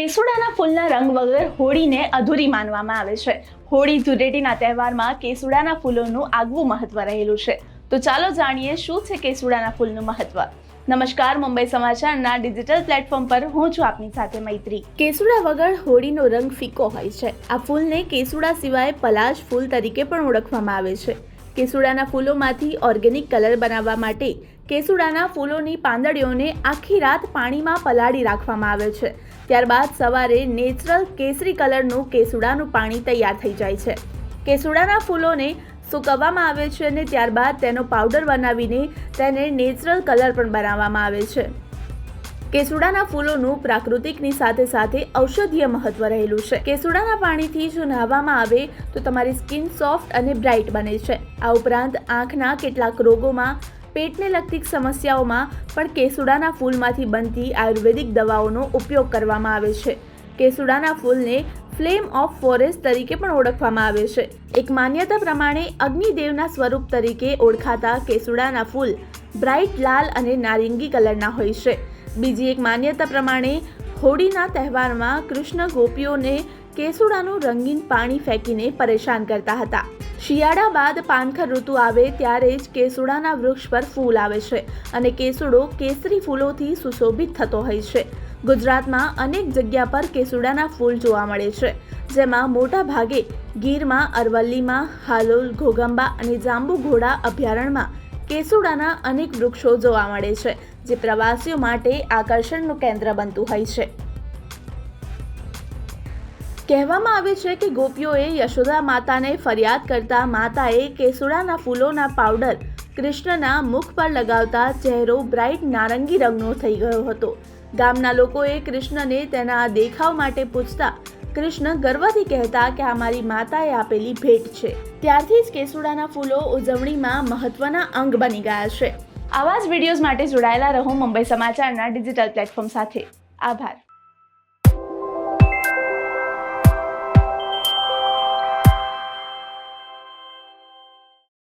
કેસુડાના ફૂલના રંગ વગર હોળીને અધૂરી માનવામાં આવે છે. હોળી ધૂળેટીના તહેવારમાં કેસુડાના ફૂલોનું આગવું મહત્વ રહેલું છે. તો ચાલો જાણીએ શું છે કેસુડાના ફૂલનું મહત્વ. નમસ્કાર, મુંબઈ સમાચારના ડિજિટલ પ્લેટફોર્મ પર હું છું આપની સાથે મૈત્રી. કેસુડા વગર હોળીનો રંગ ફીકો હોય છે. આ ફૂલને કેસુડા સિવાય પલાશ ફૂલ તરીકે પણ ઓળખવામાં આવે છે. કેસુડાના ફૂલોમાંથી ઓર્ગેનિક કલર બનાવવા માટે કેસુડાના ફૂલોની પાંદડીઓને આખી રાત પાણીમાં પલાળી રાખવામાં આવે છે. ત્યારબાદ સવારે નેચરલ કેસરી કલરનું કેસુડાનું પાણી તૈયાર થઈ જાય છે. કેસુડાના ફૂલોને સૂકવવામાં આવે છે અને ત્યારબાદ તેનો પાવડર બનાવીને તેને નેચરલ કલર પણ બનાવવામાં આવે છે. કેસુડાના ફૂલોનું પ્રાકૃતિકની સાથે સાથે ઔષધીય મહત્વ રહેલું છે. કેસુડાના પાણીથી જો નહાવામાં આવે, તો તમારી સ્કિન સોફ્ટ અને બ્રાઇટ બને છે. આ ઉપરાંત આંખના કેટલાક રોગોમાં, પેટને લગતી સમસ્યાઓમાં પણ કેસુડાના ફૂલમાંથી બનતી આયુર્વેદિક દવાઓનો ઉપયોગ કરવામાં આવે છે. કેસુડાના ફૂલને ફ્લેમ ઓફ ફોરેસ્ટ તરીકે પણ ઓળખવામાં આવે છે. એક માન્યતા પ્રમાણે, અગ્નિદેવના સ્વરૂપ તરીકે ઓળખાતા કેસુડાના ફૂલ બ્રાઇટ લાલ અને નારિંગી કલરના હોય છે. બીજી એક માન્યતા પ્રમાણે, હોળીના તહેવારમાં કૃષ્ણ ગોપીઓને કેસુડાનું રંગીન પાણી ફેંકીને પરેશાન કરતા હતા. શિયાળા બાદ પાનખર ઋતુ આવે ત્યારે જ કેસુડાના વૃક્ષ પર ફૂલ આવે છે અને કેસુડો કેસરી ફૂલોથી સુશોભિત થતો હોય છે. ગુજરાતમાં અનેક જગ્યા પર કેસુડાના ફૂલ જોવા મળે છે, જેમાં મોટા ભાગે ગીરમાં, અરવલ્લીમાં, હાલોલ ઘોગંબા અને જાંબુ ઘોડા અભયારણ્યમાં કેસુડાના અનેક વૃક્ષો જોવા મળે છે, જે પ્રવાસીઓ માટે આકર્ષણનું કેન્દ્ર બનતું હોય છે. કહેવામાં આવે છે કે ગોપીઓએ યશોદા માતાને ફરિયાદ કરતા માતાએ કેસુડાના ફૂલોના પાવડર કૃષ્ણના મુખ પર લગાવતા ચહેરો બ્રાઇટ નારંગી રંગનો થઈ ગયો હતો. ગામના લોકોએ કૃષ્ણને તેના દેખાવ માટે પૂછતા કૃષ્ણ ગર્વથી કહેતા કે આ મારી માતાએ આપેલી ભેટ છે. ત્યારથી જ કેસુડાના ફૂલો ઉજવણીમાં મહત્વના અંગ બની ગયા છે. આવા જ વિડીયોઝ માટે જોડાયેલા રહો મુંબઈ સમાચારના ડિજિટલ પ્લેટફોર્મ સાથે. આભાર.